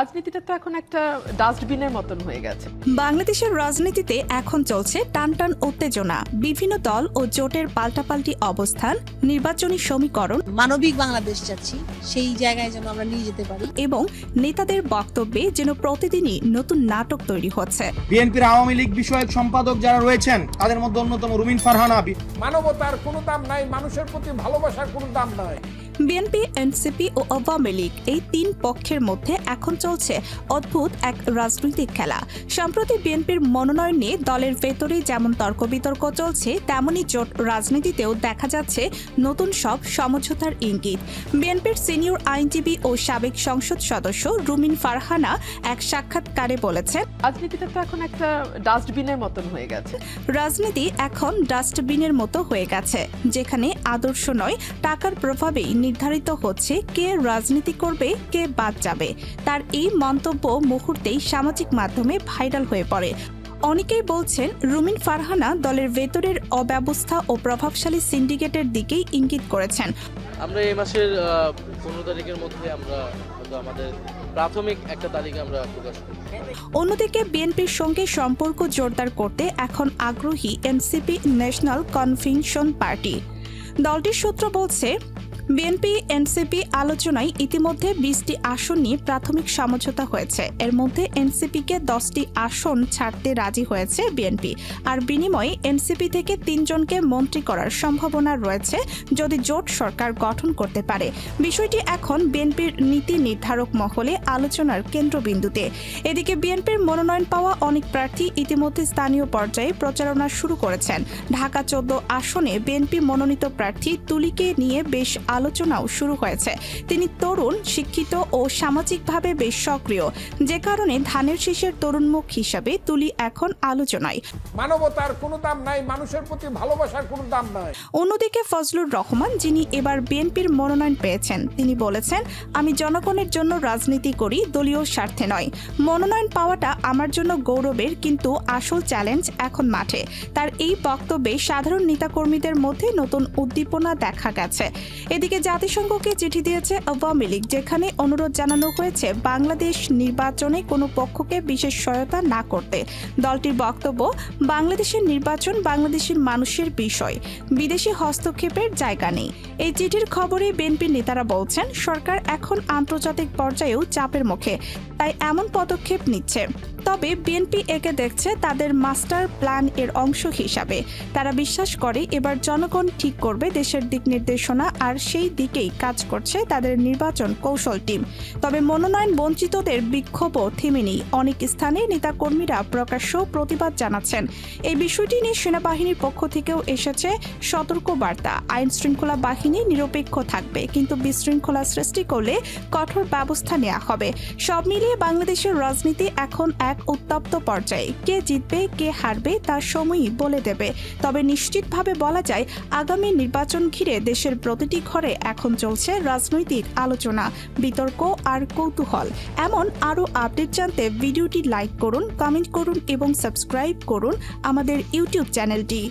রাজনীতিটা তো এখন একটা ডাস্টবিনের মতন হয়ে গেছে। বাংলাদেশের রাজনীতিতে এখন চলছে টানটান উত্তেজনা বিভিন্ন দল ও জোটের পাল্টাপাল্টি অবস্থান নির্বাচনী সমীকরণ। মানবিক বাংলাদেশ চাচ্ছি সেই জায়গায় যেন আমরা নিয়ে যেতে পারি। এবং নেতাদের বক্তব্যে যেন প্রতিদিনই নতুন নাটক তৈরি হচ্ছে। বিএনপির আওয়ামী লীগ বিষয়ক সম্পাদক যারা রয়েছেন তাদের মধ্যে অন্যতম রুমিন ফারহানা। মানবতার কোনো দাম নাই মানুষের প্রতি ভালোবাসার কোনো দাম নাই। বিএনপি এনসিপি ও আওয়ামী লীগ এই তিন পক্ষের মধ্যে এখন চলছে অদ্ভুত এক রাজনৈতিক খেলা। সম্প্রতি বিএনপির মনোনয়ন নিয়ে দলের ভেতরেই যেমন তর্ক বিতর্ক চলছে তেমনই জোট রাজনীতিতেও দেখা যাচ্ছে নতুন সব সমঝোতার ইঙ্গিত। বিএনপির সিনিয়র আইনজীবী ও সাবেক সংসদ সদস্য রুমিন ফারহানা এক সাক্ষাৎকারে বলেছেন রাজনীতিটা তো এখন একটা ডাস্টবিনের মতন হয়ে গেছে। রাজনীতি এখন ডাস্টবিনের মতো হয়ে গেছে যেখানে আদর্শ নয় টাকার প্রভাবেই নির্ধারিত হচ্ছে কে রাজনীতি করবে কে বাদ যাবে। তার এই মন্তব্য মুহূর্তেই সামাজিক মাধ্যমে ভাইরাল হয়ে পড়ে। অনেকেই বলছেন রুমিন ফারহানা দলের ভেতরের অব্যবস্থা ও প্রভাবশালী সিন্ডিকেটের দিকেই ইঙ্গিত করেছেন। আমরা এই মাসের পনেরো তারিখের মধ্যে আমরা আমাদের প্রাথমিক একটা তালিকা আমরা প্রকাশ করব অন্যদিকে বিএনপির সঙ্গে সম্পর্ক জোরদার করতে এখন আগ্রহী এনসিপি ন্যাশনাল কনভেনশন পার্টি। দলটির সূত্র বলছে বিএনপি, এনসিপি আলোচনায় ইতিমধ্যে বিশটি আসন নিয়ে প্রাথমিক সমঝোতা হয়েছে। এর মধ্যে এনসিপিকে দশটি আসন ছাড়তে রাজি হয়েছে বিএনপি। আর বিনিময়ে এনসিপি থেকে তিনজনকে মন্ত্রী করার সম্ভাবনা রয়েছে যদি জোট সরকার গঠন করতে পারে। বিষয়টি এখন বিএনপির নীতি নির্ধারক মহলে আলোচনার কেন্দ্রবিন্দুতে। এদিকে বিএনপির মনোনয়ন পাওয়া অনেক প্রার্থী ইতিমধ্যে স্থানীয় পর্যায়ে প্রচারণা শুরু করেছেন। ঢাকা চোদ্দ আসনে বিএনপি মনোনীত প্রার্থী তুলিকে নিয়ে বেশ আলোচনাও শুরু হয়েছে। তিনি তরুণ শিক্ষিত ও সামাজিকভাবে বেশ সক্রিয়। যে কারণে ধানের শীষের তরুণমুখ হিসাবে তুলি এখন আলোচনায়। মানবতার কোনো দাম নাই মানুষের প্রতি ভালোবাসার কোনো দাম নাই। অন্যদিকে ফজলুর রহমান যিনি এবার বিএনপির মনোনয়ন পেয়েছেন তিনি বলেছেন আমি জনগণের জন্য রাজনীতি করি দলীয় স্বার্থে নয়। মনোনয়ন পাওয়াটা আমার জন্য গৌরবের কিন্তু আসল চ্যালেঞ্জ এখন মাঠে। তার এই বক্তব্যে সাধারণ নেতাকর্মীদের মধ্যে নতুন উদ্দীপনা দেখা গেছে। এদিকে জাতিসংঘকে চিঠি দিয়েছে আওয়ামী লীগ, যেখানে অনুরোধ জানানো হয়েছে বাংলাদেশ নির্বাচনে কোনো পক্ষকে বিশেষ সহায়তা না করতে। দলটির বক্তব্য, বাংলাদেশের নির্বাচন বাংলাদেশের মানুষের বিষয়। বিদেশি হস্তক্ষেপের জায়গা নেই। এই চিঠির খবরে বিএনপির নেতারা বলছেন, সরকার এখন আন্তর্জাতিক পর্যায়েও চাপের মুখে, তাই এমন পদক্ষেপ নিচ্ছে। তবে বিএনপি একে দেখছে তাদের মাস্টার প্ল্যান এর অংশ হিসাবে। তারা বিশ্বাস করে, এবার জনগণ ঠিক করবে দেশের দিক নির্দেশনা আর সেই দিকেই কাজ করছে তাদের নির্বাচন কৌশল টিম। তবে মনোনয়ন বঞ্চিতদের বিক্ষোভও থেমেনি অনেক স্থানে নেতাকর্মীরা প্রকাশ্য প্রতিবাদ জানাচ্ছেন। এই বিষয়টি নিয়ে সেনাবাহিনীর পক্ষ থেকেও এসেছে সতর্ক বার্তা আইন শৃঙ্খলা বাহিনী নিরপেক্ষ থাকবে, কিন্তু বিশৃঙ্খলা সৃষ্টি করলে কঠোর ব্যবস্থা নেওয়া হবে। সব মিলিয়ে বাংলাদেশের রাজনীতি এখন এক উত্তপ্ত পর্যায়ে। কে জিতবে, কে হারবে তার সময়ই বলে দেবে। তবে নিশ্চিতভাবে বলা যায়, আগামী নির্বাচন ঘিরে দেশের প্রতিটি ঘরে এখন চলছে রাজনৈতিক আলোচনা, বিতর্ক আর কৌতূহল। এমন আরও আপডেট জানতে ভিডিওটি লাইক করুন, কমেন্ট করুন এবং সাবস্ক্রাইব করুন আমাদের ইউটিউব চ্যানেলটি।